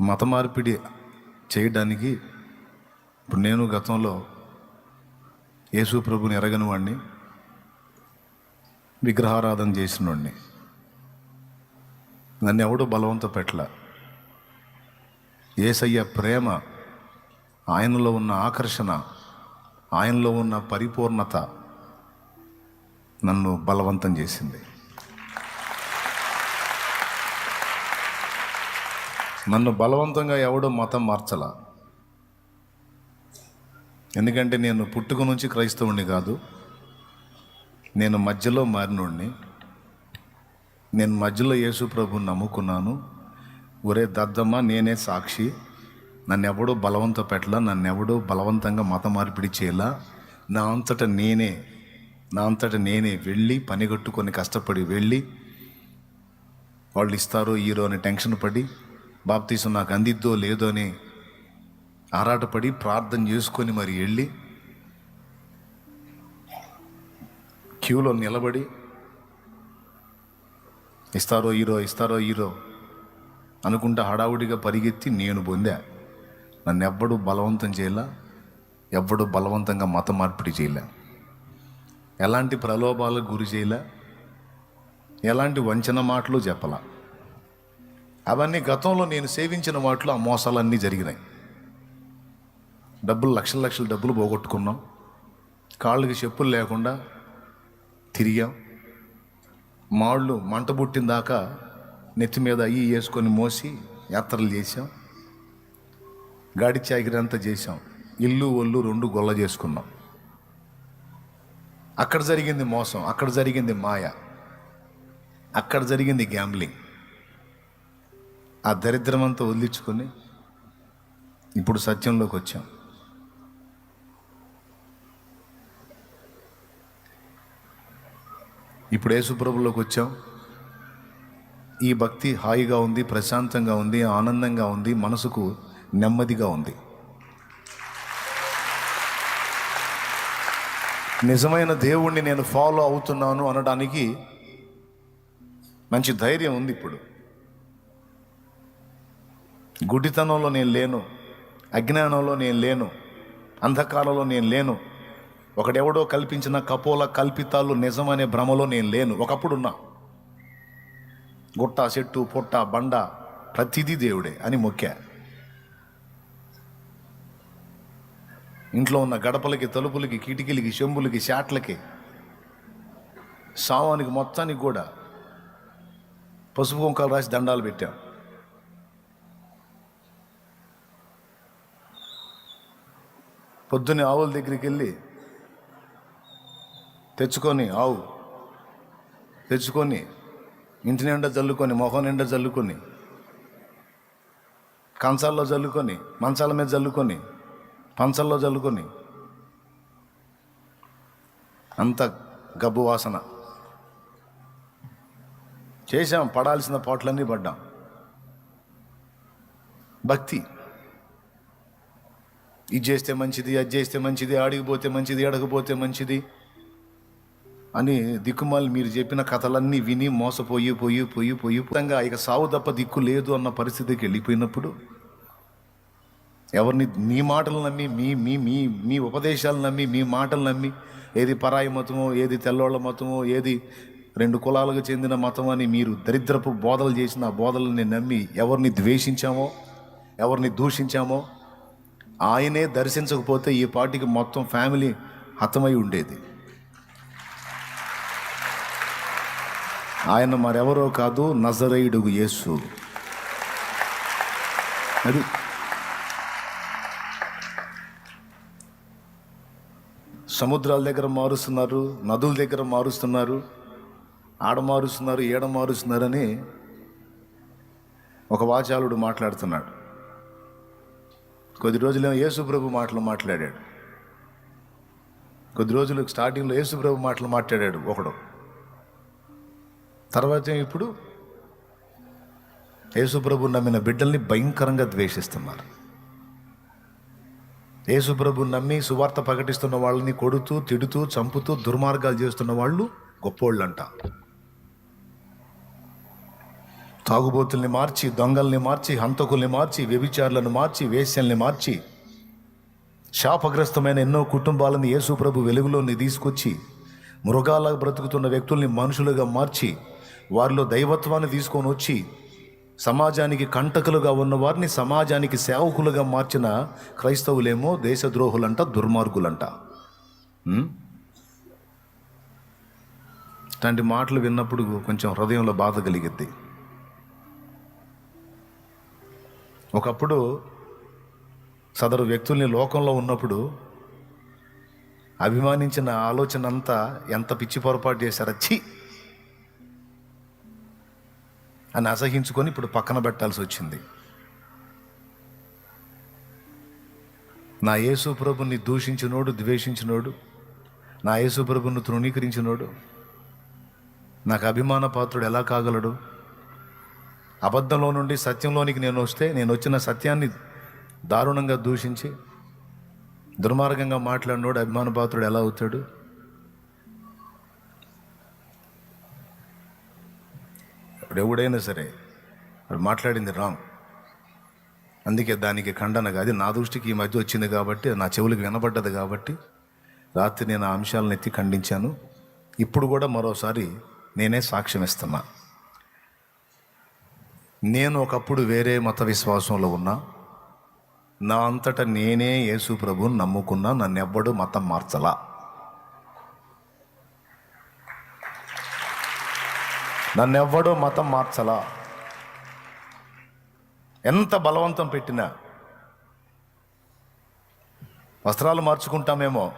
మత మార్పిడి చేయడానికి ఇప్పుడు నేను గతంలో యేసు ప్రభుని ఎరగని వాడిని విగ్రహారాధన చేసిన వాడిని నన్ను ఎవడో బలవంత పెట్టల. ఏసయ్య ప్రేమ ఆయనలో ఉన్న ఆకర్షణ ఆయనలో ఉన్న పరిపూర్ణత నన్ను బలవంతం చేసింది. నన్ను బలవంతంగా ఎవడో మతం మార్చల. ఎందుకంటే నేను పుట్టుక నుంచి క్రైస్తవుణ్ణి కాదు. నేను మధ్యలో మారినోడిని. నేను మధ్యలో యేసు ప్రభుని నమ్ముకున్నాను. ఒరే దద్దమ్మ నేనే సాక్షి. నన్ను ఎవడో బలవంత పెట్టలా నన్ను ఎవడో బలవంతంగా మత మార్పిడి చేయలా. నా అంతట నేనే నా అంతట నేనే వెళ్ళి పనిగట్టుకొని కష్టపడి వెళ్ళి వాళ్ళు ఇస్తారో ఈరో అని టెన్షన్ పడి బాప్తీసం నాకు అందిద్దో లేదో అని ఆరాటపడి ప్రార్థన చేసుకొని మరి వెళ్ళి క్యూలో నిలబడి ఇస్తారో హీరో ఇస్తారో హీరో అనుకుంటా హడావుడిగా పరిగెత్తి నేను పొందా. నన్ను ఎవ్వడు బలవంతం చేయలా ఎవ్వడు బలవంతంగా మత మార్పిడి చేయలే. ఎలాంటి ప్రలోభాలకు గురి చేయలే ఎలాంటి వంచన మాటలు చెప్పలా. అవన్నీ గతంలో నేను సేవించిన వాటిలో ఆ మోసాలన్నీ జరిగినాయి. డబ్బులు లక్షల లక్షల డబ్బులు పోగొట్టుకున్నాం. కాళ్ళకి చెప్పులు లేకుండా తిరిగాం. మాళ్ళు మంట పుట్టిన దాకా నెత్తి మీద అయ్యి వేసుకొని మోసి యాత్రలు చేసాం గాడి చాకిరంతా చేసాం ఇల్లు ఒళ్ళు రెండు గొల్ల చేసుకున్నాం. అక్కడ జరిగింది మోసం అక్కడ జరిగింది మాయ అక్కడ జరిగింది గ్యాంబ్లింగ్ ఆ దరిద్రం అంతా వదిలించుకొని ఇప్పుడు సత్యంలోకి వచ్చాం. ఇప్పుడు యేసుప్రభులోకి వచ్చాం. ఈ భక్తి హాయిగా ఉంది ప్రశాంతంగా ఉంది ఆనందంగా ఉంది మనసుకు నెమ్మదిగా ఉంది. నిజమైన దేవుణ్ణి నేను ఫాలో అవుతున్నాను అనడానికి మంచి ధైర్యం ఉంది ఇప్పుడు. గుడితనంలో నేను లేను అజ్ఞానంలో నేను లేను అంధకారంలో నేను లేను. ఒకడెవడో కల్పించిన కపోల కల్పితాలు నిజమనే భ్రమలో నేను లేను. ఒకప్పుడున్నా. గుట్ట చెట్టు పుట్ట బండ ప్రతిదీ దేవుడే అని మొక్కా. ఇంట్లో ఉన్న గడపలకి తలుపులకి కిటికీలకి చెంబులకి శాట్లకి సామానికి మొత్తానికి కూడా పసుపు కుంకాలు రాసి దండాలు పెట్టాం. పొద్దున్నే ఆవుల దగ్గరికి వెళ్ళి తెచ్చుకొని ఆవు తెచ్చుకొని ఇంటి నిండా జల్లుకొని మొహం నిండా జల్లుకొని కంచాల్లో జల్లుకొని మంచాల మీద జల్లుకొని పంచల్లో జల్లుకొని అంత గబ్బు వాసన. చేశాం పడాల్సిన పాటలన్నీ పడ్డాం. భక్తి. ఇది చేస్తే మంచిది అది చేస్తే మంచిది ఆడిగిపోతే మంచిది ఎడకపోతే మంచిది అని దిక్కుమాలి మీరు చెప్పిన కథలన్నీ విని మోసపోయి పోయి పోయి పోయి మొత్తంగా ఇక సావు తప్ప దిక్కు లేదు అన్న పరిస్థితికి వెళ్ళిపోయినప్పుడు ఎవరిని మీ మాటలు నమ్మి మీ మీ మీ మీ ఉపదేశాలు నమ్మి మీ మాటలు నమ్మి ఏది పరాయి మతమో ఏది తెల్లోళ్ళ మతమో ఏది రెండు కులాలకు చెందిన మతం అని మీరు దరిద్రపు బోధలు చేసిన ఆ బోధలని నమ్మి ఎవరిని ద్వేషించామో ఎవరిని దూషించామో ఆయనే దర్శించకపోతే ఈ పాటికి మొత్తం ఫ్యామిలీ హతమై ఉండేది. ఆయన మరెవరో కాదు నజరయుడుగు యేసు. అది సముద్రాల దగ్గర మారుస్తున్నారు నదుల దగ్గర మారుస్తున్నారు ఆడ మారుస్తున్నారు ఏడ మారుస్తున్నారని ఒక వాచాలుడు మాట్లాడుతున్నాడు. కొద్ది రోజులు యేసుప్రభు మాటలు మాట్లాడాడు. కొద్ది రోజులు స్టార్టింగ్లో యేసుప్రభు మాటలు మాట్లాడాడు ఒకడు. తర్వాత ఇప్పుడు యేసుప్రభు నమ్మిన బిడ్డల్ని భయంకరంగా ద్వేషిస్తున్నారు. యేసుప్రభు నమ్మి సువార్త ప్రకటిస్తున్న వాళ్ళని కొడుతూ తిడుతూ చంపుతూ దుర్మార్గాలు చేస్తున్న వాళ్ళు గొప్పోళ్ళంట. తాగుబోతుల్ని మార్చి దొంగల్ని మార్చి హంతకుల్ని మార్చి వ్యభిచారులను మార్చి వేశ్యల్ని మార్చి శాపగ్రస్తమైన ఎన్నో కుటుంబాలను యేసు ప్రభు వెలుగులోని తీసుకొచ్చి మృగాల బ్రతుకుతున్న వ్యక్తుల్ని మనుషులుగా మార్చి వారిలో దైవత్వాన్ని తీసుకొని వచ్చి సమాజానికి కంటకులుగా ఉన్న వారిని సమాజానికి సేవకులుగా మార్చిన క్రైస్తవులేమో దేశద్రోహులంట దుర్మార్గులంట. ఇట్లాంటి మాటలు విన్నప్పుడు కొంచెం హృదయంలో బాధ కలిగిద్ది. ఒకప్పుడు సదరు వ్యక్తుల్ని లోకంలో ఉన్నప్పుడు అభిమానించిన ఆలోచన అంతా ఎంత పిచ్చి పొరపాటు చేశారా చి అని అసహించుకొని ఇప్పుడు పక్కన పెట్టాల్సి వచ్చింది. నా యేసు ప్రభుని దూషించినోడు ద్వేషించినోడు నా యేసు ప్రభుని తృణీకరించినోడు నాకు అభిమాన పాత్రుడు ఎలా కాగలడు? అబద్ధంలో నుండి సత్యంలోనికి నేను వస్తే నేను వచ్చిన సత్యాన్ని దారుణంగా దూషించి దుర్మార్గంగా మాట్లాడినోడు అభిమాన పాత్రుడు ఎలా అవుతాడు? ఎవడైనా సరే వాడు మాట్లాడింది రాంగ్. అందుకే దానికి ఖండన అది నా దృష్టికి ఈ మధ్య వచ్చింది కాబట్టి నా చెవులకు వినబడ్డది కాబట్టి రాత్రి నేను ఆ అంశాలను ఎత్తి ఖండించాను. ఇప్పుడు కూడా మరోసారి నేనే సాక్ష్యం ఇస్తున్నాను నేను ఒకప్పుడు వేరే మత విశ్వాసంలో ఉన్నా నా అంతటా నేనే యేసు ప్రభుని నమ్ముకున్నా నన్నెవ్వడు మతం మార్చలా. నన్నెవ్వడో మతం మార్చలా. ఎంత బలవంతం పెట్టినా వస్త్రాలు మార్చుకుంటామేమో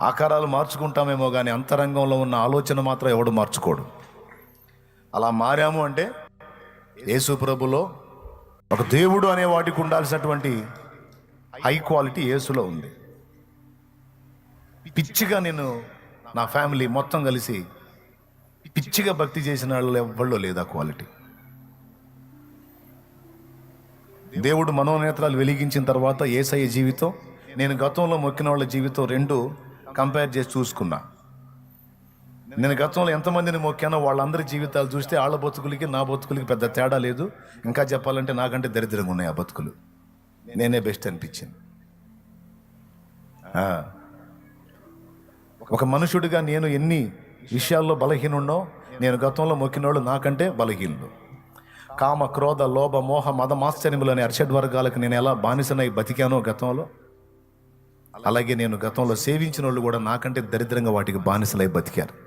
ఆకారాలు మార్చుకుంటామేమో కానీ అంతరంగంలో ఉన్న ఆలోచన మాత్రం ఎవడు మార్చుకోడు. అలా మారాము అంటే యేసు ప్రభులో ఒక దేవుడు అనే వాటికి ఉండాల్సినటువంటి హై క్వాలిటీ యేసులో ఉంది. పిచ్చిగా నేను నా ఫ్యామిలీ మొత్తం కలిసి పిచ్చిగా భక్తి చేసిన వాళ్ళు ఎవరిలో లేదు ఆ క్వాలిటీ. దేవుడు మనోనేత్రాలు వెలిగించిన తర్వాత ఏసయ్య జీవితం నేను గతంలో మొక్కిన వాళ్ళ జీవితం రెండు కంపేర్ చేసి చూసుకున్నా. నేను గతంలో ఎంతమందిని మొక్కానో వాళ్ళందరి జీవితాలు చూస్తే వాళ్ళ బతుకులకి నా బతుకులకి పెద్ద తేడా లేదు. ఇంకా చెప్పాలంటే నాకంటే దరిద్రంగా ఉన్నాయి ఆ బతుకులు. నేనే బెస్ట్ అనిపించింది. ఒక మనుషుడిగా నేను ఎన్ని విషయాల్లో బలహీనుండో నేను గతంలో మొక్కినోళ్ళు నాకంటే బలహీనుడు కామ క్రోధ లోభ మోహ మదమాశ్చర్యములు అనే అర్షడ్ వర్గాలకు నేను ఎలా బానిసనై బతికానో గతంలో అలాగే నేను గతంలో సేవించిన వాళ్ళు కూడా నాకంటే దరిద్రంగా వాటికి బానిసలై బతికారు.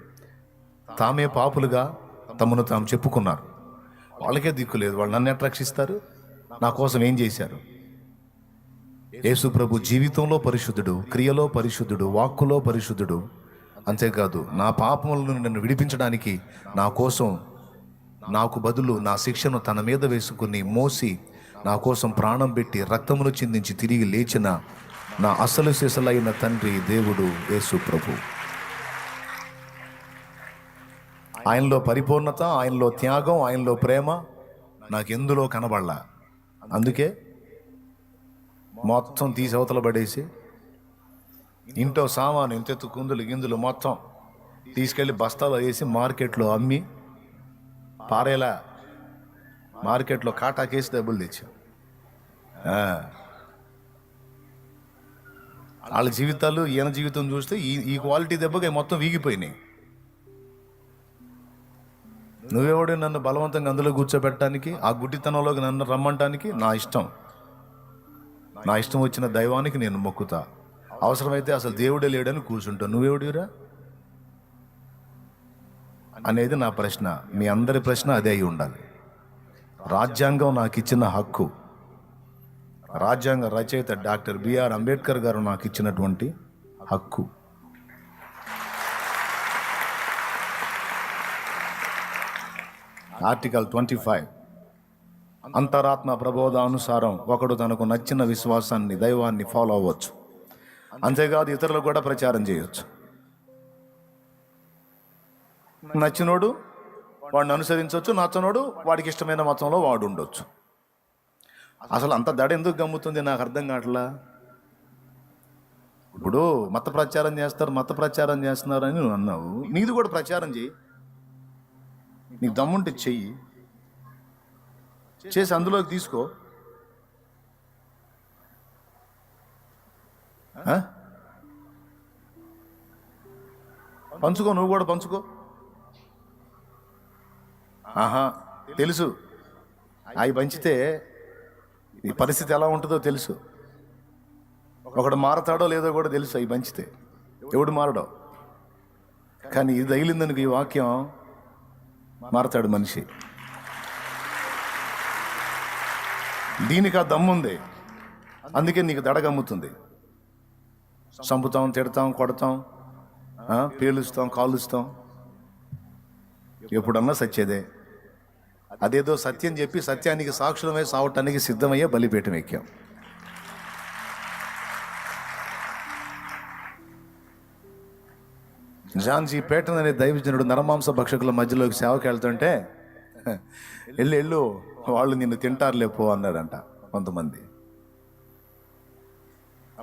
తామే పాపులుగా తమను తాము చెప్పుకున్నారు. వాళ్ళకే దిక్కు లేదు. వాళ్ళు నన్ను ఎట్లా రక్షిస్తారు? నా కోసం ఏం చేశారు? యేసు ప్రభు జీవితంలో పరిశుద్ధుడు క్రియలో పరిశుద్ధుడు వాక్కులో పరిశుద్ధుడు. అంతేకాదు నా పాపములను నన్ను విడిపించడానికి నా కోసం నాకు బదులు నా శిక్షను తన మీద వేసుకుని మోసి నా కోసం ప్రాణం పెట్టి రక్తమును చిందించి తిరిగి లేచిన నా అసలు సిసలైన తండ్రి దేవుడు యేసు ప్రభు. ఆయనలో పరిపూర్ణత ఆయనలో త్యాగం ఆయనలో ప్రేమ నాకు ఎందులో కనబడలా? అందుకే మొత్తం తీసి అవతల పడేసి ఇంట్లో సామాను ఇంతెత్తు కుందులు గిందులు మొత్తం తీసుకెళ్ళి బస్తాలో వేసి మార్కెట్లో అమ్మి పారేలా మార్కెట్లో కాటాకేసి డబ్బులు తెచ్చాం. వాళ్ళ జీవితాలు ఈయన జీవితం చూస్తే ఈ ఈ క్వాలిటీ దెబ్బకి మొత్తం వీగిపోయినాయి. నువ్వెవడు నన్ను బలవంతంగా అందులో కూర్చోబెట్టడానికి ఆ గుడ్డితనంలోకి నన్ను రమ్మంటానికి నా ఇష్టం. నా ఇష్టం వచ్చిన దైవానికి నేను మొక్కుతా. అవసరమైతే అసలు దేవుడే లేడని కూర్చుంటా. నువ్వెవడిరా అనేది నా ప్రశ్న. మీ అందరి ప్రశ్న అదే అయి ఉండాలి. రాజ్యాంగం నాకు ఇచ్చిన హక్కు రాజ్యాంగ రచయిత డాక్టర్ బిఆర్ అంబేద్కర్ గారు నాకు ఇచ్చినటువంటి హక్కు. ఆర్టికల్ ట్వంటీ ఫైవ్ అంతరాత్మ ప్రబోధానుసారం ఒకడు తనకు నచ్చిన విశ్వాసాన్ని దైవాన్ని ఫాలో అవ్వచ్చు. అంతేకాదు ఇతరులకు కూడా ప్రచారం చేయొచ్చు. నచ్చినోడు వాడిని అనుసరించవచ్చు నచ్చనోడు వాడికి ఇష్టమైన మతంలో వాడు ఉండొచ్చు. అసలు అంత దడ ఎందుకు గమ్ముతుంది? నాకు అర్థం కావట్లా? ఇప్పుడు మత ప్రచారం చేస్తారు మత ప్రచారం చేస్తున్నారని నువ్వు అన్నావు. నీది కూడా ప్రచారం చెయ్యి నీకు దమ్ముంటే చెయ్యి. చేసి అందులోకి తీసుకో. పంచుకో నువ్వు కూడా పంచుకో. ఆహా తెలుసు. అవి పంచితే ఈ పరిస్థితి ఎలా ఉంటుందో తెలుసు. ఒకడు మారతాడో లేదో కూడా తెలుసు అవి పంచితే. ఎవడు మారడో? కానీ ఇది తగిలిందనుకు ఈ వాక్యం. మారతాడు మనిషి. దీనికి ఆ దమ్ముంది అందుకే నీకు దడగమ్ముతుంది చంపుతాం తిడతాం కొడతాం పేలుస్తాం కాలుస్తాం. ఎప్పుడన్నా సత్యదే అదేదో సత్యం చెప్పి సత్యానికి సాక్షులమై సావటానికి సిద్ధమయ్యే బలిపీఠం ఎక్కాం. జాన్జీ పేటన్ అనే దైవజనుడు నరమాంస భక్షకుల మధ్యలోకి సేవకి వెళ్తుంటే వెళ్ళి వెళ్ళు వాళ్ళు నిన్ను తింటారులే పో అన్నాడంట కొంతమంది.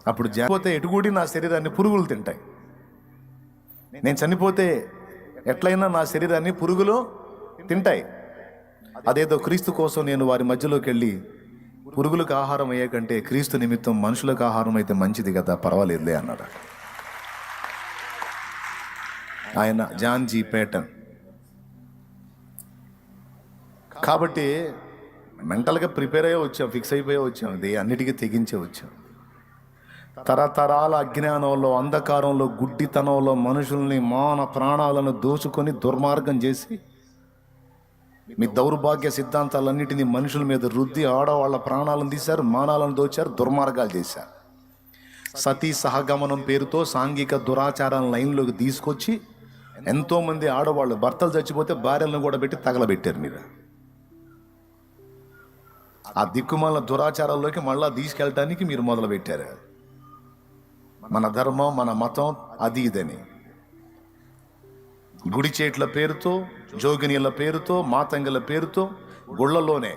అప్పుడు చనిపోతే ఎటుగూడి నా శరీరాన్ని పురుగులు తింటాయి. నేను చనిపోతే ఎట్లయినా నా శరీరాన్ని పురుగులు తింటాయి. అదేదో క్రీస్తు కోసం నేను వారి మధ్యలోకి వెళ్ళి పురుగులకు ఆహారం అయ్యే కంటే క్రీస్తు నిమిత్తం మనుషులకు ఆహారం అయితే మంచిది కదా పర్వాలేదులే అన్నాడు ఆయన జాన్ జీ పేటన్. కాబట్టి మెంటల్గా ప్రిపేర్ అయ్యే వచ్చాం ఫిక్స్ అయిపోయే వచ్చాం ఇది అన్నిటికీ తెగించే వచ్చాం. తరతరాల అజ్ఞానంలో అంధకారంలో గుడ్డితనంలో మనుషుల్ని మాన ప్రాణాలను దోచుకొని దుర్మార్గం చేసి మీ దౌర్భాగ్య సిద్ధాంతాలన్నిటినీ మనుషుల మీద రుద్ది ఆడవాళ్ళ ప్రాణాలను తీశారు మానాలను దోచారు దుర్మార్గాలు చేశారు. సతీ సహగమనం పేరుతో సాంఘిక దురాచారాలను లైన్లోకి తీసుకొచ్చి ఎంతోమంది ఆడవాళ్ళు భర్తలు చచ్చిపోతే భార్యలను కూడా పెట్టి తగలబెట్టారు మీరు. ఆ దిక్కుమాల దురాచారాల్లోకి మళ్ళా తీసుకెళ్ళటానికి మీరు మొదలుపెట్టారు. మన ధర్మం మన మతం అది ఇదని. గుడి చేట్ల పేరుతో జోగినీల పేరుతో మాతంగల పేరుతో గుళ్ళలోనే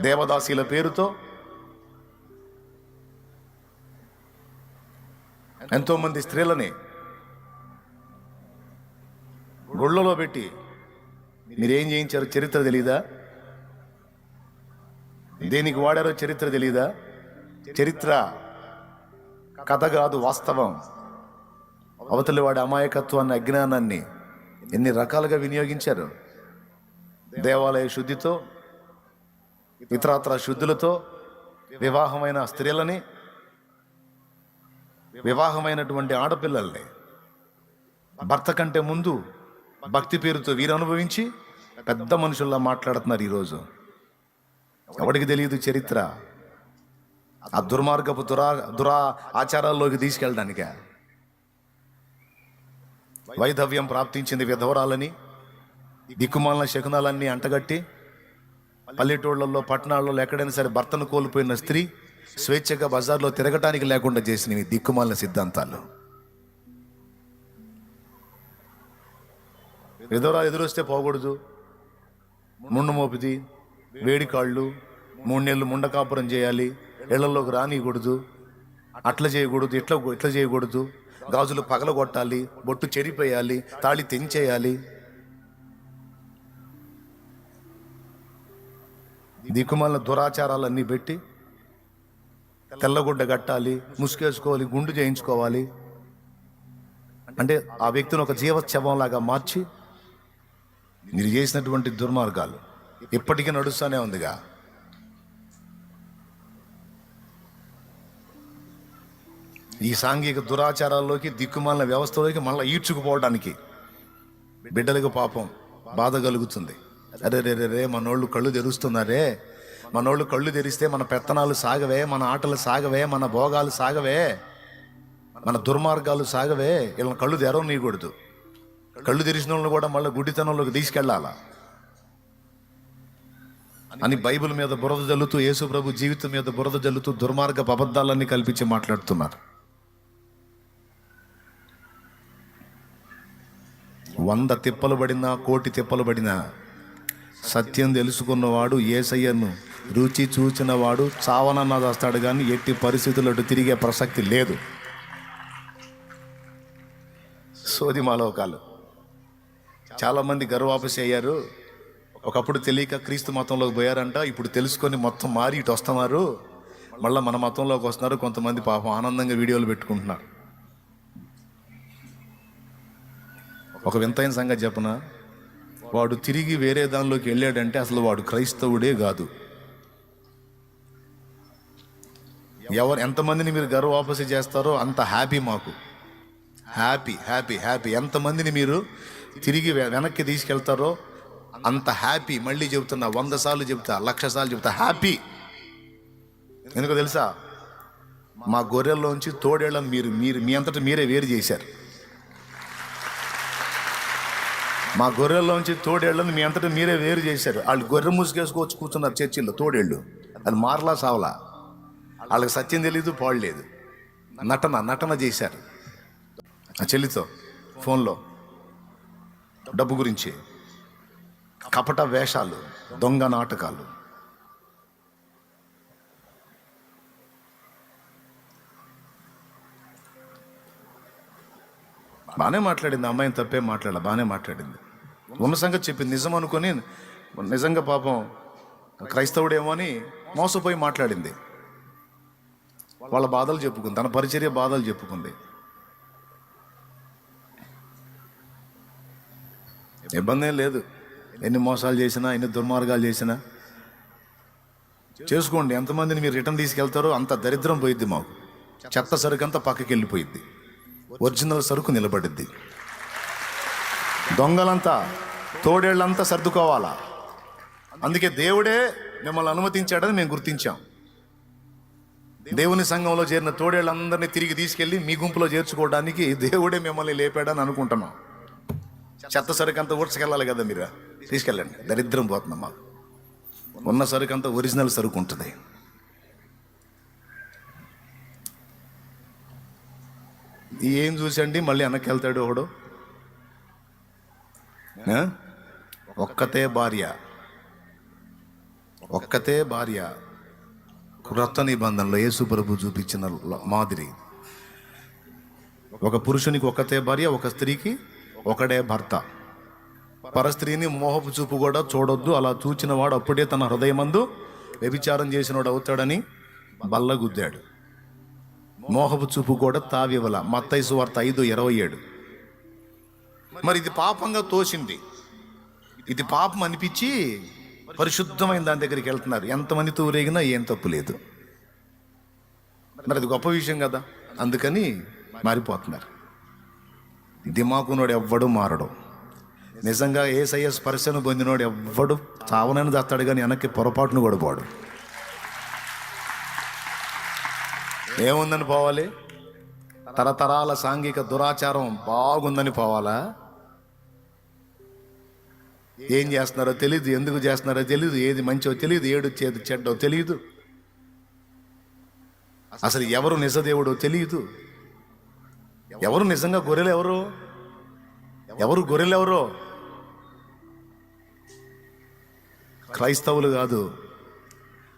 దేవదాసీల పేరుతో ఎంతోమంది స్త్రీలని గుళ్ళలో పెట్టి మీరేం చేయించారో చరిత్ర తెలీదా? దేనికి వాడారో చరిత్ర తెలీదా? చరిత్ర కథ కాదు వాస్తవం. అవతలి వాడి అమాయకత్వాన్ని అజ్ఞానాన్ని ఎన్ని రకాలుగా వినియోగించారు? దేవాలయ శుద్ధితో ఇతరత్ర శుద్ధులతో వివాహమైన స్త్రీలని వివాహమైనటువంటి ఆడపిల్లల్ని భర్త కంటే ముందు భక్తి పేరుతో వీరు అనుభవించి పెద్ద మనుషుల్లా మాట్లాడుతున్నారు ఈరోజు. ఎవడికి తెలియదు చరిత్ర? ఆ దుర్మార్గపు దురా దురా ఆచారాల్లోకి తీసుకెళ్ళడానికే. వైధవ్యం ప్రాప్తించింది విధవరాలని దిక్కుమాలిన శకునాలన్నీ అంటగట్టి పల్లెటూళ్ళల్లో పట్టణాల్లో ఎక్కడైనా సరే భర్తను కోల్పోయిన స్త్రీ స్వేచ్ఛగా బజార్లో తిరగటానికి లేకుండా చేసినవి దిక్కుమాలిన సిద్ధాంతాలు. విధవరాలు ఎదురొస్తే పోకూడదు. ముండు మోపిది వేడి కాళ్ళు మూడు నెలలు ముండకాపురం చేయాలి ఇళ్ళలోకి రానియకూడదు. అట్లా చేయకూడదు ఇట్లా ఇట్లా చేయకూడదు. గాజులు పగలగొట్టాలి బొట్టు చెరిపోయాలి తాళి తెంచేయాలి. దిక్కుమాలిన దురాచారాలన్నీ పెట్టి తెల్లగుడ్డ కట్టాలి ముసుకేసుకోవాలి గుండు చేయించుకోవాలి. అంటే ఆ వ్యక్తిని ఒక జీవశవంలాగా మార్చి మీరు చేసినటువంటి దుర్మార్గాలు ఇప్పటికీ నడుస్తూనే ఉందిగా. ఈ సాంఘిక దురాచారాల్లోకి దిక్కుమాలిన వ్యవస్థలోకి మళ్ళీ ఈడ్చుకుపోవడానికి బిడ్డలకు పాపం బాధ కలుగుతుంది. అరే రే రే రే మనోళ్ళు కళ్ళు తెరుస్తున్నారే. మనోళ్ళు కళ్ళు తెరిస్తే మన పెత్తనాలు సాగవే మన ఆటలు సాగవే మన భోగాలు సాగవే మన దుర్మార్గాలు సాగవే. వీళ్ళని కళ్ళు తెరవనీయకూడదు. కళ్ళు తెరిచిన వాళ్ళని కూడా మళ్ళీ గుడ్డితనంలోకి తీసుకెళ్ళాలా? అని బైబిల్ మీద బురద జల్లుతూ యేసు ప్రభు జీవితం మీద బురద జల్లుతూ దుర్మార్గ అబద్ధాలన్నీ కల్పించి మాట్లాడుతున్నారు. వంద తిప్పలు పడినా కోటి తిప్పలు పడినా సత్యం తెలుసుకున్నవాడు ఏసయ్యను రుచి చూచినవాడు చావనన్నా చేస్తాడు కానీ ఎట్టి పరిస్థితులు అటు తిరిగే ప్రసక్తి లేదు. సోది మాలోకాలు. చాలామంది గర్వాపసి అయ్యారు ఒకప్పుడు తెలియక క్రీస్తు మతంలోకి పోయారంట ఇప్పుడు తెలుసుకొని మొత్తం మారి ఇటు వస్తున్నారు. మళ్ళీ మన మతంలోకి వస్తున్నారు కొంతమంది పాపం ఆనందంగా వీడియోలు పెట్టుకుంటున్నారు. ఒక వింతైన సంగతి చెప్పనా? వాడు తిరిగి వేరే దానిలోకి వెళ్ళాడంటే అసలు వాడు క్రైస్తవుడే కాదు. ఎవరు ఎంతమందిని మీరు గర్వ వాపసి చేస్తారో అంత హ్యాపీ మాకు. Happy happy happy. ఎంతమందిని మీరు తిరిగి వెనక్కి తీసుకెళ్తారో అంత హ్యాపీ. మళ్ళీ చెబుతున్నా వంద సార్లు చెబుతా లక్ష సార్లు చెబుతా హ్యాపీ. ఎందుకో తెలుసా? మా గొర్రెల్లోంచి తోడేళ్ళని మీరు మీరు మీ అంతటా మీరే వేరు చేశారు. మా గొర్రెల్లోంచి తోడేళ్ళని మీ అంతటా మీరే వేరు చేశారు. వాళ్ళు గొర్రె ముసుగేసుకొచ్చి కూర్చున్నారు చర్చిల్లో తోడేళ్ళు. అది మారలా సావలా. వాళ్ళకి సత్యం తెలియదు పాడలేదు నటన నటన చేశారు. ఆ చెల్లితో ఫోన్లో. డబ్బు గురించి. కపట వేషాలు దొంగ నాటకాలు. బాగానే మాట్లాడింది అమ్మాయిని తప్పే మాట్లాడాల బాగానే మాట్లాడింది. ఉన్న సంగతి చెప్పింది నిజం అనుకొని నిజంగా పాపం క్రైస్తవుడేమో అని మోసపోయి మాట్లాడింది. వాళ్ళ బాధలు చెప్పుకుంది తన పరిచర్య బాధలు చెప్పుకుంది. ఇబ్బంది ఏం లేదు. ఎన్ని మోసాలు చేసినా ఎన్ని దుర్మార్గాలు చేసినా. చేసుకోండి. ఎంతమందిని మీరు రిటర్న్ తీసుకెళ్తారో అంత దరిద్రం పోయిద్ది మాకు. చెత్త సరుకు అంతా పక్కకి వెళ్ళిపోయిద్ది. ఒరిజినల్ సరుకు నిలబడిద్ది. దొంగలంతా తోడేళ్ళంతా సర్దుకోవాలా? అందుకే దేవుడే మిమ్మల్ని అనుమతించాడని మేము గుర్తించాం. దేవుని సంఘంలో చేరిన తోడేళ్ళందరినీ తిరిగి తీసుకెళ్ళి మీ గుంపులో చేర్చుకోవడానికి దేవుడే మిమ్మల్ని లేపాడని అనుకుంటున్నాం. చెత్త సరుకు అంతా ఊడ్చుకెళ్ళాలి కదా మీరు? తీసుకెళ్ళండి. దరిద్రం పోతుంది మాకు ఉన్న సరుకు అంతా ఒరిజినల్ సరుకు ఉంటుంది. ఏం చూసండి మళ్ళీ వెనక్కి వెళ్తాడు ఒకడు. ఒక్కతే భార్య. ఒక్కతే భార్య. క్రొత్త నిబంధనలో యేసు ప్రభు చూపించిన మాదిరి. ఒక పురుషునికి ఒక్కతే భార్య ఒక స్త్రీకి ఒకడే భర్త. పరస్త్రీని మోహపు చూపు కూడా చూడొద్దు. అలా చూచిన వాడు అప్పుడే తన హృదయమందు వ్యభిచారం చేసినవాడు అవుతాడని బల్లగుద్దాడు. మోహపు చూపు కూడా తావివల మత్తైసు వార్త ఐదు ఇరవై ఏడు. మరి ఇది పాపంగా తోసింది ఇది పాపం అనిపించి పరిశుద్ధమైన దాని దగ్గరికి వెళ్తున్నారు. ఎంతమంది తూరేగినా ఏం తప్పు లేదు. మరి అది గొప్ప విషయం కదా. అందుకని మారిపోతున్నారు. దిమాకునోడు ఎవ్వడు మారడు. నిజంగా ఏ సయ్య స్పర్శను పొందినోడు ఎవ్వడు చావనని దత్తాడు కానీ వెనక్కి పొరపాటును కూడా ఏముందని పోవాలి? తరతరాల సాంఘిక దురాచారం బాగుందని పోవాలా? ఏం చేస్తున్నారో తెలియదు ఎందుకు చేస్తున్నారో తెలియదు ఏది మంచో తెలియదు ఏడు చేదు చెడ్డో తెలియదు అసలు ఎవరు నిజదేవుడో తెలియదు ఎవరు నిజంగా గొర్రెలు ఎవరు? ఎవరు గొర్రెలు ఎవరో? క్రైస్తవులు కాదు.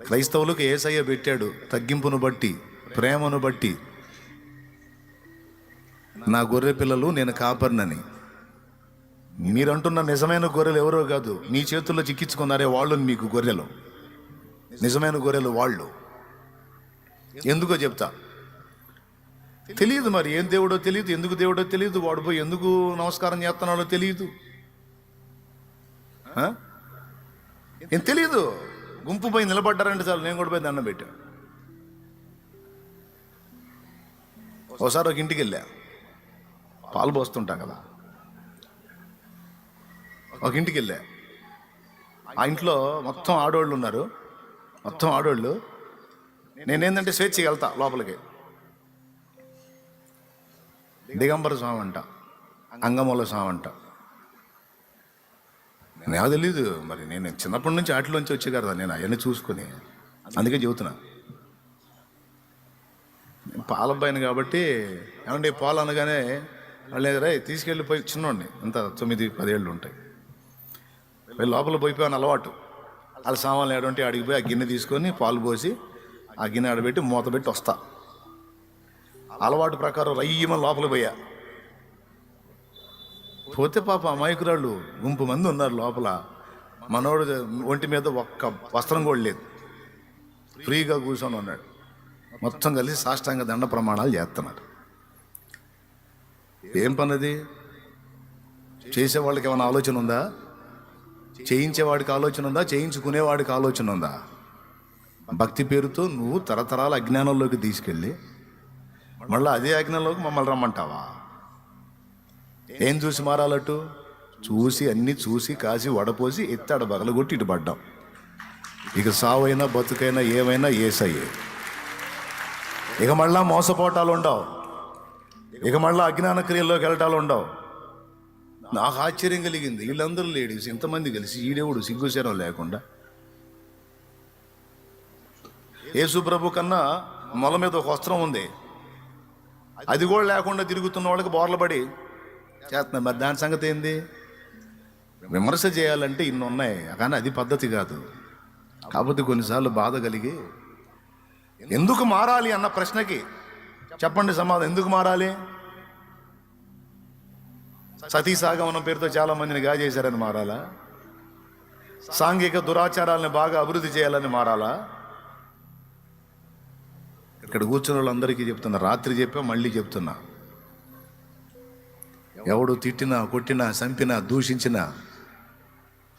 క్రైస్తవులకు ఏసయ్య పెట్టాడు తగ్గింపును బట్టి ప్రేమను బట్టి. నా గొర్రె పిల్లలు నేను కాపర్నని. మీరంటున్న నిజమైన గొర్రెలు ఎవరో కాదు. మీ చేతుల్లో చిక్కించుకున్నారే వాళ్ళు మీకు గొర్రెలు. నిజమైన గొర్రెలు వాళ్ళు. ఎందుకో చెప్తా. తెలియదు మరి ఏం దేవుడో తెలియదు ఎందుకు దేవుడో తెలియదు వాడు పోయి ఎందుకు నమస్కారం చేస్తున్నాడో తెలియదు. ఏం తెలియదు. గుంపు పోయి నిలబడ్డారంటే చాలు నేను కూడా పోయి దండం పెట్టా. ఒకసారి ఒక ఇంటికి వెళ్ళా. పాలు పోస్తుంటాం కదా. ఒక ఇంటికి వెళ్ళా. ఆ ఇంట్లో మొత్తం ఆడవాళ్ళు ఉన్నారు. మొత్తం ఆడవాళ్ళు నేనేంటంటే స్వేచ్ఛగా వెళ్తా లోపలికి. దిగంబర స్వామి అంట అంగమూల స్వామి అంట నాకు తెలీదు మరి నేను చిన్నప్పటి నుంచి ఆటలోంచి వచ్చే కదా నేను అవన్నీ చూసుకొని. అందుకే చెబుతున్నా. పాలబ్బాయిని కాబట్టి ఏమంటే పాలు అనగానే వాళ్ళు రే తీసుకెళ్ళిపోయి చిన్నోడిని. అంత తొమ్మిది పదేళ్ళు ఉంటాయి. వెళ్ళి లోపల పోయిపోయాను అలవాటు. వాళ్ళ సామాన్లు ఏడంటే అడిగిపోయి ఆ గిన్నె తీసుకొని పాలు పోసి ఆ గిన్నె ఆడబెట్టి మూత పెట్టి వస్తా. అలవాటు ప్రకారం రయ్యమ లోపల పోయా. పోతే పాప అమాయకురాళ్ళు గుంపు మంది ఉన్నారు లోపల. మనోడు ఒంటి మీద ఒక్క వస్త్రం కూడా లేదు. ఫ్రీగా కూర్చొని ఉన్నాడు. మొత్తం కలిసి సాష్టాంగ దండ ప్రమాణాలు చేస్తున్నాడు. ఏం పన్నది చేసే వాళ్ళకి ఏమైనా ఆలోచన ఉందా? చేయించేవాడికి ఆలోచన ఉందా? చేయించుకునేవాడికి ఆలోచన ఉందా? భక్తి పేరుతో నువ్వు తరతరాల అజ్ఞానంలోకి తీసుకెళ్ళి మళ్ళీ అదే అజ్ఞానంలోకి మమ్మల్ని రమ్మంటావా? ఏం చూసి మారాలట్టు? చూసి అన్ని చూసి కాసి వడపోసి ఎత్తాడు బగలగొట్టి ఇటు పడ్డాం. ఇక సావైనా బతుకైనా ఏమైనా ఏసయ్యే ఇక మళ్ళా మోసపోటాలు ఉండవు. ఇక మళ్ళా అజ్ఞాన క్రియల్లోకి వెళ్ళటాలు ఉండవు. నాకు ఆశ్చర్యం కలిగింది. వీళ్ళందరూ లేడీస్ ఇంతమంది కలిసి ఈడేవుడు సిగ్గుశరం లేకుండా. యేసు ప్రభు కన్నా మొల మీద ఒక వస్త్రం ఉంది. అది కూడా లేకుండా తిరుగుతున్న వాళ్ళకి బోర్లు పడి చేస్తున్నారు మరి దాని సంగతి ఏంది? విమర్శ చేయాలంటే ఇన్ని ఉన్నాయి. కానీ అది పద్ధతి కాదు. కాకపోతే కొన్నిసార్లు బాధ కలిగి ఎందుకు మారాలి అన్న ప్రశ్నకి చెప్పండి సమాధానం. ఎందుకు మారాలి? సతీసాగమనం పేరుతో చాలా మందిని గాజేశారని మారాలా? సాంఘిక దురాచారాలను బాగా అభివృద్ధి చేయాలని మారాలా? ఇక్కడ కూర్చున్న వాళ్ళందరికీ చెప్తున్నా. రాత్రి చెప్పా మళ్ళీ చెప్తున్నా. ఎవడు తిట్టినా కొట్టినా చంపినా దూషించినా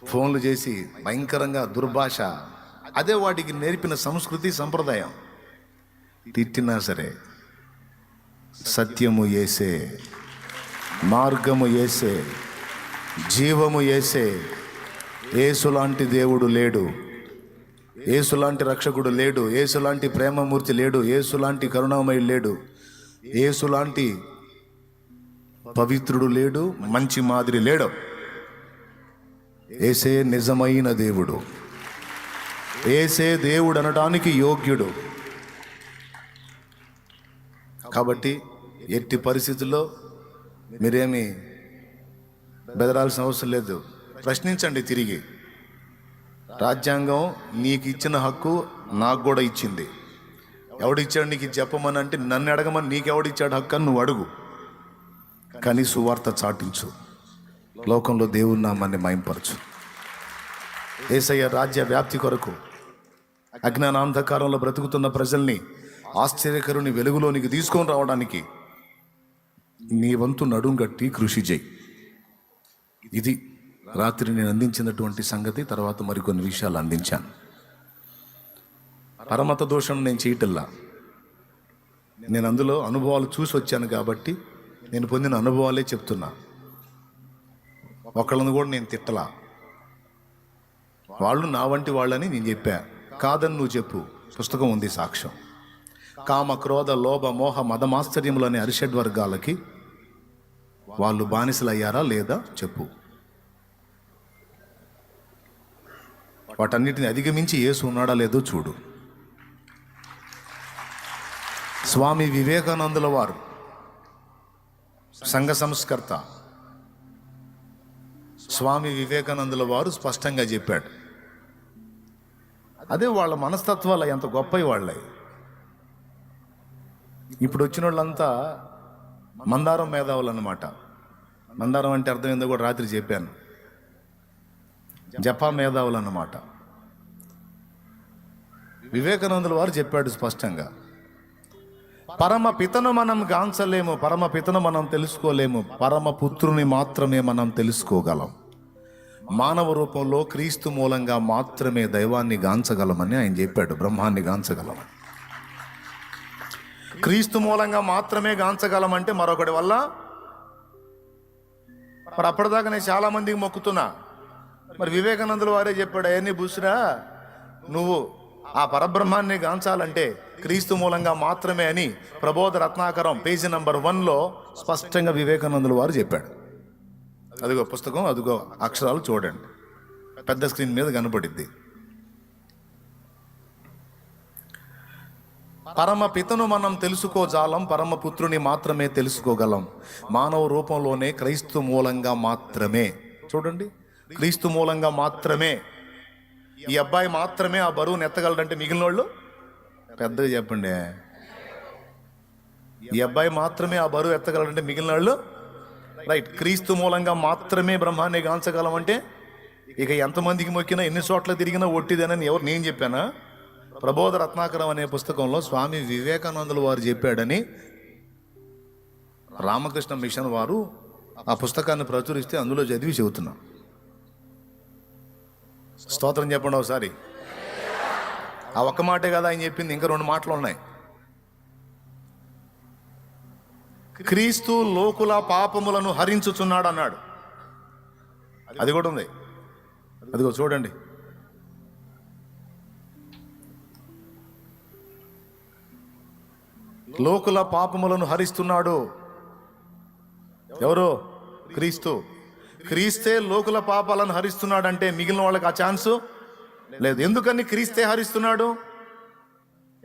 ఫోన్లు చేసి భయంకరంగా దుర్భాష అదే వాటికి నేర్పిన సంస్కృతి సంప్రదాయం. తిట్టినా సరే సత్యము ఏసే మార్గము ఏసే జీవము ఏసే ఏసులాంటి దేవుడు లేడు. ఏసులాంటి రక్షకుడు లేడు. ఏసులాంటి ప్రేమమూర్తి లేడు. ఏసు లాంటి కరుణామయుడు లేడు. ఏసు లాంటి పవిత్రుడు లేడు. మంచి మాదిరి లేడు. ఏసే నిజమైన దేవుడు. ఏసే దేవుడు అనడానికి యోగ్యుడు. కాబట్టి ఎట్టి పరిస్థితుల్లో మీరేమి బెదరాల్సిన అవసరం లేదు. ప్రశ్నించండి తిరిగి. రాజ్యాంగం నీకు ఇచ్చిన హక్కు నాకు కూడా ఇచ్చింది. ఎవడిచ్చాడు నీకు చెప్పమని అంటే నన్ను అడగమని నీకెవడిచ్చాడు హక్కు అని నువ్వు అడుగు. కానీ సువార్త చాటించు. లోకంలో దేవుని నామాన్ని మయంపరచు ఏసయ్య రాజ్య వ్యాప్తి కొరకు అజ్ఞానాంధకారంలో బ్రతుకుతున్న ప్రజల్ని ఆశ్చర్యకరుని వెలుగులోనికి తీసుకొని రావడానికి నీ వంతు నడుం గట్టి కృషి చేయి. ఇది రాత్రి నేను అందించినటువంటి సంగతి తర్వాత మరికొన్ని విషయాలు అందించాను. పరమత దోషం నేను చేయటల్లా. నేను అందులో అనుభవాలు చూసి వచ్చాను కాబట్టి నేను పొందిన అనుభవాలే చెప్తున్నా. ఒకళ్ళని కూడా నేను తిట్టలా. వాళ్ళు నా వంటి వాళ్ళని నేను చెప్పా. కాదని నువ్వు చెప్పు. పుస్తకం ఉంది సాక్ష్యం. కామ క్రోధ లోభ మోహ మదమాశ్చర్యములనే అరిషడ్ వర్గాలకి వాళ్ళు బానిసలయ్యారా లేదా చెప్పు. వాటన్నిటిని అధిగమించి యేసు ఉన్నాడా లేదో చూడు. స్వామి వివేకానందుల వారు సంఘ సంస్కర్త. స్వామి వివేకానందుల వారు స్పష్టంగా చెప్పాడు. అదే వాళ్ళ మనస్తత్వాలు ఎంత గొప్పవి వాళ్ళవి ఇప్పుడు వచ్చిన వాళ్ళంతా మందారం మేధావులు అనమాట మందారం అంటే అర్థం ఏందో కూడా రాత్రి చెప్పాను. జపా మేధావులు అన్నమాట వివేకానందుల వారు చెప్పాడు స్పష్టంగా పరమ పితను మనం గాంచలేము పరమ పితను మనం తెలుసుకోలేము పరమ పుత్రుని మాత్రమే మనం తెలుసుకోగలం. మానవ రూపంలో క్రీస్తు మూలంగా మాత్రమే దైవాన్ని గాంచగలమని ఆయన చెప్పాడు బ్రహ్మాన్ని గాంచగలమని. క్రీస్తు మూలంగా మాత్రమే గాంచగలమంటే మరొకటి వల్ల మరి అప్పటిదాకా నేను చాలా మందికి మొక్కుతున్నా. మరి వివేకానందుల వారే చెప్పాడు అవన్నీ బుసురా నువ్వు ఆ పరబ్రహ్మాన్ని గాంచాలంటే క్రీస్తు మూలంగా మాత్రమే అని ప్రబోధ రత్నాకరం పేజీ నంబర్ వన్లో స్పష్టంగా వివేకానందుల వారు చెప్పాడు. అదిగో పుస్తకం అదిగో అక్షరాలు చూడండి. పెద్ద స్క్రీన్ మీద కనపడిద్ది. పరమ పితను మనం తెలుసుకోజాలం పరమపుత్రుని మాత్రమే తెలుసుకోగలం. మానవ రూపంలోనే క్రైస్తు మూలంగా మాత్రమే. చూడండి. క్రీస్తు మూలంగా మాత్రమే. ఈ అబ్బాయి మాత్రమే ఆ బరువును ఎత్తగలడంటే మిగిలిన వాళ్ళు పెద్దగా చెప్పండి. ఈ అబ్బాయి మాత్రమే ఆ బరువు ఎత్తగలడంటే మిగిలిన వాళ్ళు రైట్. క్రీస్తు మూలంగా మాత్రమే బ్రహ్మాన్ని గాంచగలం అంటే ఇక ఎంతమందికి మొక్కినా ఎన్ని చోట్ల తిరిగినా ఒట్టిదేనని ఎవరు నేను చెప్పానా? ప్రబోధ రత్నాకరం అనే పుస్తకంలో స్వామి వివేకానందులు వారు చెప్పాడని రామకృష్ణ మిషన్ వారు ఆ పుస్తకాన్ని ప్రచురిస్తే అందులో చదివి చెబుతున్నాం. స్తోత్రం చెప్పండి ఒకసారి. ఆ ఒక్క మాటే కదా ఆయన చెప్పింది ఇంకా రెండు మాటలు ఉన్నాయి. క్రీస్తు లోకుల పాపములను హరించుచున్నాడు అన్నాడు. అది కూడా ఉంది. అదిగో చూడండి. లోకుల పాపములను హరిస్తున్నాడు. ఎవరు? క్రీస్తు. క్రీస్తే లోకుల పాపాలను హరిస్తున్నాడంటే మిగిలిన వాళ్ళకి ఆ ఛాన్సు లేదు. ఎందుకని క్రీస్తే హరిస్తున్నాడు?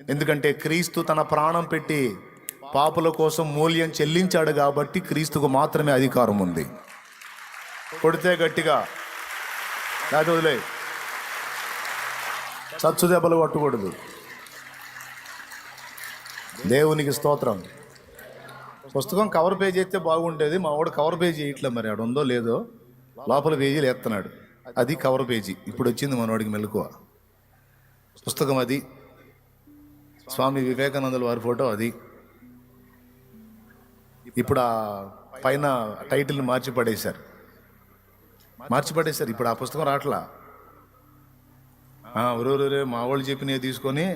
ఎందుకంటే క్రీస్తు తన ప్రాణం పెట్టి పాపుల కోసం మూల్యం చెల్లించాడు కాబట్టి క్రీస్తుకు మాత్రమే అధికారం ఉంది. కొడితే గట్టిగా. లేకపోతే వదిలే చచ్చు దెబ్బలు కొట్టకూడదు దేవునికి స్తోత్రం. పుస్తకం కవర్ పేజ్ అయితే బాగుండేది. మా వాడు కవర్ పేజీ చేయట్లే మరి. ఆడు ఉందో లేదో లోపల పేజీలు వేస్తున్నాడు అది కవర్ పేజీ. ఇప్పుడు వచ్చింది మనవాడికి మెలకువ. పుస్తకం అది. స్వామి వివేకానందుల వారి ఫోటో అది. ఇప్పుడు ఆ పైన టైటిల్ని మార్చి పడేశారు మార్చి పడేశారు ఇప్పుడు ఆ పుస్తకం రావట్లా ఒరే మా వాళ్ళు చెప్పినవి తీసుకొని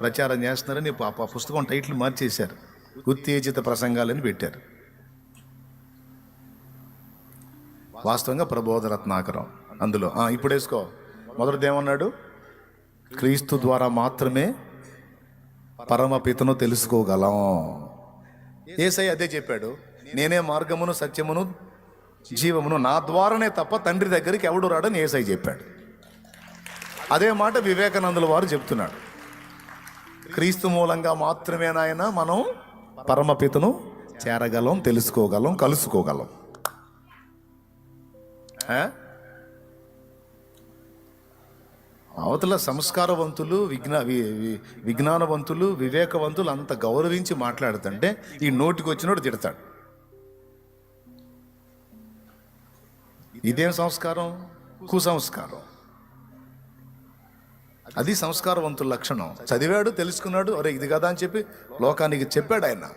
ప్రచారం చేస్తున్నారని ఆ పుస్తకం టైటిల్ మార్చేశారు. ఉత్తేజిత ప్రసంగాలని పెట్టారు. వాస్తవంగా ప్రబోధ రత్నాకరం అందులో. ఇప్పుడు వేసుకో. మొదటిదేమన్నాడు క్రీస్తు ద్వారా మాత్రమే పరమపితను తెలుసుకోగలం. ఏసై అదే చెప్పాడు. నేనే మార్గమును సత్యమును జీవమును నా ద్వారానే తప్ప తండ్రి దగ్గరికి ఎవడు రాడని ఏసై చెప్పాడు. అదే మాట వివేకానందుల వారు చెప్తున్నాడు. క్రీస్తు మూలంగా మాత్రమే నాయన మనం పరమపితను చేరగలం తెలుసుకోగలం కలుసుకోగలం. అవతల సంస్కారవంతులు విజ్ఞా వి- వి- విజ్ఞానవంతులు వివేకవంతులు అంత గౌరవించి మాట్లాడుతుంటే ఈ నోటికి వచ్చినోడు తిడతాడు. ఇదేం సంస్కారం? కుసంస్కారం. అది సంస్కారవంతుల లక్షణం. చదివాడు తెలుసుకున్నాడు అరే ఇది కదా అని చెప్పి లోకానికి చెప్పాడు ఆయన.